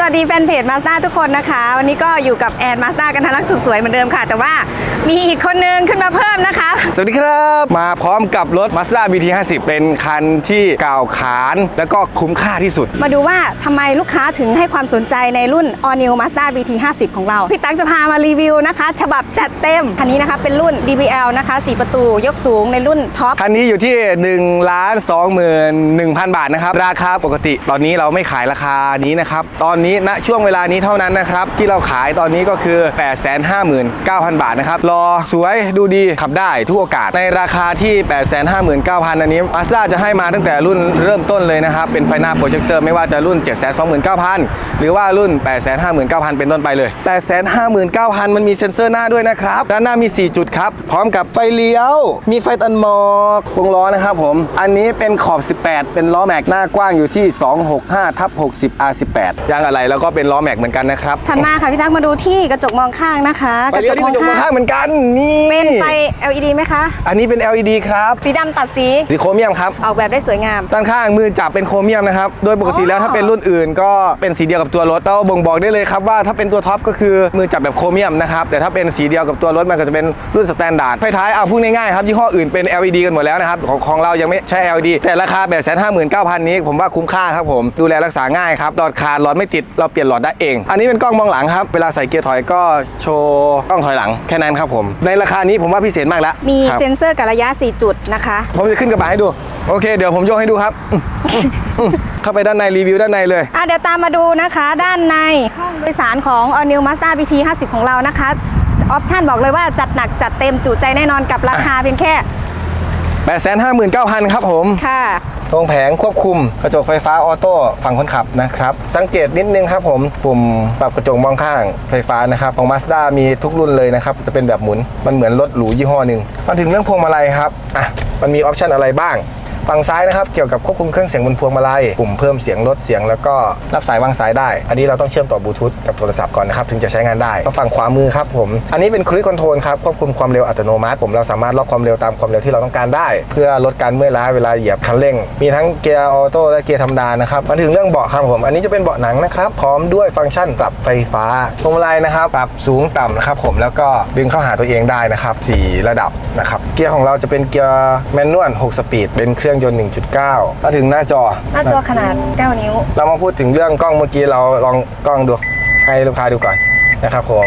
สวัสดีแฟนเพจมาสด้าทุกคนนะคะ วันนี้ก็อยู่กับแอนมาสด้ากันทันรักสุดสวยเหมือนเดิมค่ะ แต่ว่ามีอีกคนนึงขึ้นมาเพิ่มนะคะ สวัสดีครับ มาพร้อมกับรถ Mazda BT50 เป็นคันที่กล่าวขานแล้วก็คุ้มค่าที่สุด มาดูว่าทำไมลูกค้าถึงให้ความสนใจในรุ่น All New Mazda BT 50 ของเรา พี่ตั๊กจะพามารีวิวนะคะ ฉบับจัดเต็ม คันนี้นะคะเป็นรุ่น DBL นะคะ 4 ประตูยกสูงในรุ่นท็อป คันนี้อยู่ที่1ล้าน21,000 บาทนะครับ ราคาปกติตอนนี้เราไม่ขายราคานี้นะครับ ตอนนี้ณช่วงเวลานี้เท่านั้นนะครับ ที่เราขายตอนนี้ก็คือ 859,000 บาทนะครับ รอสวยดูดีขับได้ทุกโอกาสในราคาที่ 859,000 อันนี้ Mazda จะให้มาตั้งแต่รุ่นเริ่มต้นเลยนะครับ เป็นไฟหน้าโปรเจคเตอร์ไม่ว่าจะรุ่น 729,000 หรือว่ารุ่น 859,000 เป็นต้นไปเลย 859,000 มันมีเซ็นเซอร์หน้าด้วยนะครับ ด้านหน้ามี 4 จุดครับ พร้อมกับไฟเลี้ยว มีไฟตันหมอกวงล้อนะครับผม อันนี้เป็นขอบ 18 เป็นล้อแม็กหน้ากว้างอยู่ที่ 265ทับ60 R18 ยางอะไรแล้วก็เป็นล้อแม็กเหมือนกันนะครับถัดมาค่ะพี่ตั๊กมาดูที่กระจกมองข้างนะคะไฟเลี้ยวที่กระจกมองข้างเหมือนกันนี่เป็นไฟ LED ไหมคะ อันนี้เป็น LED ครับ สีดำตัดสีสีโครเมียมครับ ออกแบบได้สวยงาม ด้านข้างมือจับเป็นโครเมียมนะครับ โดยปกติแล้วอ๋อถ้าเป็นรุ่นอื่น ก็เป็นสีเดียวกับตัวรถเราบ่งบอกได้เลยครับว่าถ้าเป็นตัวท็อปก็คือมือจับแบบโครเมียมนะครับแต่ถ้าเป็นสีเดียวกับตัวรถมันก็จะเป็นรุ่นสแตนดาร์ดไฟท้ายเอาพูดง่ายๆครับยี่ห้ออื่นเป็น LED กันหมดแล้วนะครับของของเรายังไม่ใช่ LED แต่ราคา8 5 9 0 0 0นี้ผมว่าคุ้มค่าครับผมดูแลรักษาง่ายครับหลอดขาดหลอดไม่ติดเราเปลี่ยนหลอดได้เอง อันนี้เป็นกล้องมองหลังครับ เวลาใส่เกียร์ถอยก็โชว์กล้องถอยหลังแค่นั้นครับผม ในราคานี้ผมว่าพิเศษมากแล้วมีครับเซ็นเซอร์กับระยะ 4 จุดนะคะ ผมจะขึ้นกระบะให้ดู โอเค เดี๋ยวผมโยกให้ดูครับอืมอืมอืมเข้าไปด้านในรีวิวด้านในเลย อะเดี๋ยวตามมาดูนะคะด้านในห้องโดยสารของ All New Mazda BT 50 ของเรานะคะ ออปชั่นบอกเลยว่าจัดหนักจัดเต็มจุใจแน่นอนกับราคาเพียงแค่859,000ครับผม ค่ะ ตรงแผงควบคุมกระจกไฟฟ้าออโต้ฝั่งคนขับนะครับ สังเกตนิดนึงครับผมปุ่มปรับกระจกมองข้างไฟฟ้านะครับของ Mazda มีทุกรุ่นเลยนะครับ จะเป็นแบบหมุนมันเหมือนรถหรูยี่ห้อหนึ่งมาถึงเรื่องพวงมาลัยครับอะมันมีออปชันอะไรบ้าง ฝั่งซ้ายนะครับเกี่ยวกับควบคุมเครื่องเสียงบนพวงมาลัยปุ่มเพิ่มเสียงลดเสียงแล้วก็รับสายวางสายได้ อันนี้เราต้องเชื่อมต่อบลูทูธกับโทรศัพท์ก่อนนะครับถึงจะใช้งานได้ฝั่งขวามือครับผมอันนี้เป็นครู i คอนโทรลครับควบคุมความเร็วอัตโนมัติ ผมเราสามารถล็อกความเร็วตามความเร็วที่เราต้องการได้ เพื่อลดการเมื่อยล้าเวลาเหยียบคันเร่ง มีทั้งเกียร์ออโต้และเกียร์ธรรมดานะครับมาถึงเรื่องเบาะครับผมอันนี้จะเป็นเบาะหนังนะครับพร้อมด้วยฟังก์ชันปรับไฟฟ้าพวงมาลัยนะครับปรับสูงต่ำนะครับผมแล้วก็ดึงเข้าหาตัวเองได้นะครับสี่ระดับนะครับเกียร์ของเราจะเป็นเกียร์แมนนวล6สปีดเป็นเครื่องยนต์ 1.9มาถึงหน้าจอ หน้าจอขนาด 9 นิ้ว เรามาพูดถึงเรื่องกล้องเมื่อกี้เราลองกล้องดูให้ลูกค้าดูก่อนนะครับผม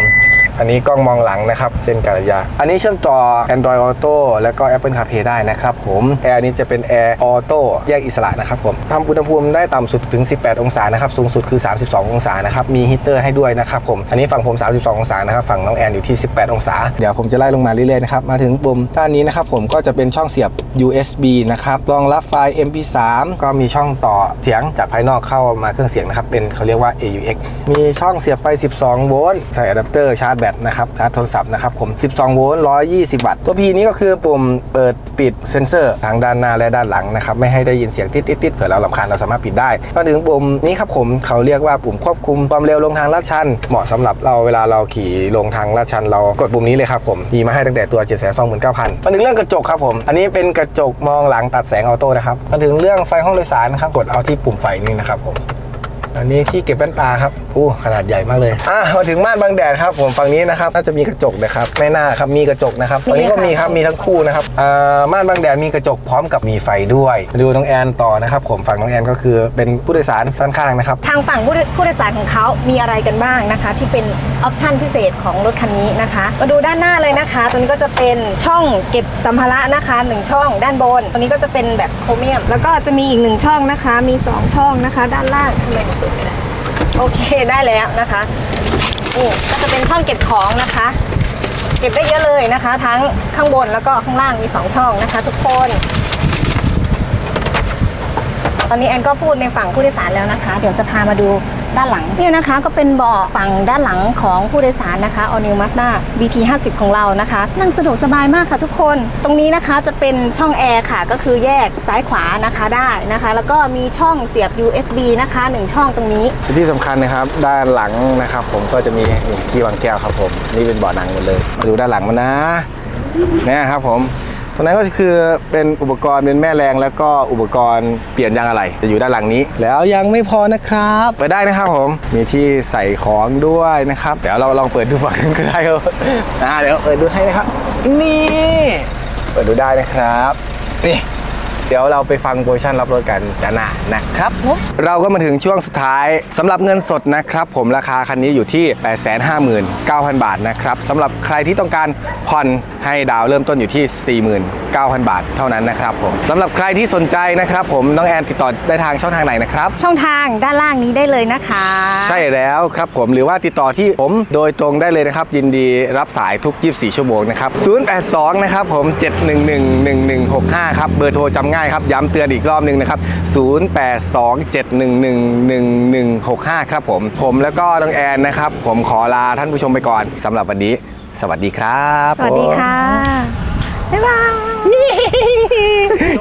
อันนี้กล้องมองหลังนะครับเส้นกัลยา อันนี้เชื่อมต่อ Android Auto แล้วก็ Apple CarPlay ได้นะครับผมแอร์นี้จะเป็นแอร์ออโต้แยกอิสระนะครับผมทำอุณหภูมิได้ต่ำสุดถึง 18 องศานะครับสูงสุดคือ 32 องศานะครับมีฮีเตอร์ให้ด้วยนะครับผมอันนี้ฝั่งผม 32 องศานะครับฝั่งน้องแอนอยู่ที่ 18 องศา เดี๋ยวผมจะไล่ลงมาเรื่อยๆนะครับมาถึงปุ่มด้านนี้นะครับผมก็จะเป็นช่องเสียบ USB นะครับรองรับไฟล์ MP3 ก็มีช่องต่อเสียงจากภายนอกเข้ามาเครื่องเสียงนะครับเป็นเขาเรียกว่า AUX มีช่องเสียบไฟ 12 โวลต์ใส่อะแดปเตอร์ชาร์จแบตนะครับชาร์จโทรศัพท์นะครับผม 12 โวลต์ 120 วัตต์ ตัว P นี้ก็คือปุ่มเปิดปิดเซนเซอร์ทางด้านหน้าและด้านหลังนะครับไม่ให้ได้ยินเสียงติดๆๆเผื่อเราลำคาญเราสามารถปิดได้ก็ถึงปุ่มนี้ครับผมเขาเรียกว่าปุ่มควบคุมความเร็วลงทางลาดชัน เหมาะสำหรับเราเวลาเราขี่ลงทางลาดชัน เรากดปุ่มนี้เลยครับผมมีมาให้ตั้งแต่ตัว 7 2 9 0 0 0มาถึงเรื่องกระจกครับผม อันนี้เป็นกระจกมองหลังตัดแสงออโต้นะครับมาถึงเรื่องไฟห้องโดยสารนะครับกดเอาที่ปุ่มไฟนี่นะครับผม อันนี้ที่เก็บแว่นตาครับอู้ขนาดใหญ่มากเลยอะมาถึงม่านบังแดดครับผมฝั่งนี้นะครับน่าจะมีกระจกนะครับไม่น่าครับมีกระจกนะครับฝั่งนี้ก็มีค่ะมีครับมีทั้งคู่นะครับอ่าม่านบังแดดมีกระจกพร้อมกับมีไฟด้วยมาดูน้องแอนต่อนะครับผมฝั่งน้องแอนก็คือเป็นผู้โดยสารด้านข้างนะครับทางฝั่งผู้โดยผู้โดยสารของเขามีอะไรกันบ้างนะคะ ที่เป็นออปชันพิเศษของรถคันนี้นะคะ มาดูด้านหน้าเลยนะคะตัวนี้ก็จะเป็นช่องเก็บสัมภาระนะคะหนึ่งช่องด้านบนตัวนี้ก็จะเป็นแบบโครเมียม แล้วก็จะมีอีกหนึ่งช่องนะคะ มี 2 ช่องนะคะ ด้านล่างทำไมมันเปิดไม่ได้โอเคได้แล้วนะคะนี่ก็จะเป็นช่องเก็บของนะคะ เก็บได้เยอะเลยนะคะ ทั้งข้างบนแล้วก็ข้างล่างมี 2 ช่องนะคะ ทุกคน ตอนนี้แอนก็พูดในฝั่งผู้โดยสารแล้วนะคะ เดี๋ยวจะพามาดูด้านหลังเนี่ยนะคะก็เป็นเบาะฝั่งด้านหลังของผู้โดยสารนะคะ All New Mazda BT 50ของเรานะคะ นั่งสะดวกสบายมากค่ะทุกคน ตรงนี้นะคะจะเป็นช่องแอร์ค่ะ ก็คือแยกซ้ายขวานะคะได้นะคะ แล้วก็มีช่องเสียบ USB นะคะหนึ่งช่องตรงนี้ ที่สำคัญนะครับด้านหลังนะครับ ผมก็จะมีที่วางแก้วครับผมนี่เป็นเบาะหนังหมดเลยมาดูด้านหลังมันนะเนี่ยครับผม รงนั้นก็คือเป็นอุปกรณ์เป็นแม่แรงแล้วก็อุปกรณ์เปลี่ยนยางอะไรจะอยู่ด้านหลังนี้ แล้วยังไม่พอนะครับเปิดได้นะครับผมมีที่ใส่ของด้วยนะครับเดี๋ยวเราลองเปิดดูฝั่งนึงก็ได้ครับอ่าเดี๋ยวเปิดดูให้นะครับ นี่ เปิดดูได้นะครับนี่ เดี๋ยวเราไปฟังโปรโมชั่นรับรถกันด้านหน้านะครับผมเราก็มาถึงช่วงสุดท้ายสำหรับเงินสดนะครับ ผมราคาคันนี้อยู่ที่ 859,000 บาทนะครับสำหรับใครที่ต้องการผ่อนให้ดาวเริ่มต้นอยู่ที่ 49,000 บาทเท่านั้นนะครับผมสำหรับใครที่สนใจนะครับ ผมน้องแอนติดต่อได้ทางช่องทางไหนนะครับ ช่องทางด้านล่างนี้ได้เลยนะคะ ใช่แล้วครับผมหรือว่าติดต่อที่ผมโดยตรงได้เลยนะครับ ยินดีรับสายทุก 24 ชั่วโมงนะครับ082นะครับผม7111165ครับเบอร์โทรจำง่ายครับ ย้ำเตือนอีกรอบหนึงนะครับ 082-7111165 ครับผม ผมแล้วก็น้องแอนนะครับ ผมขอลาท่านผู้ชมไปก่อนสำหรับวันนี้ สวัสดีครับ สวัสดีค่ะ บ๊ายบาย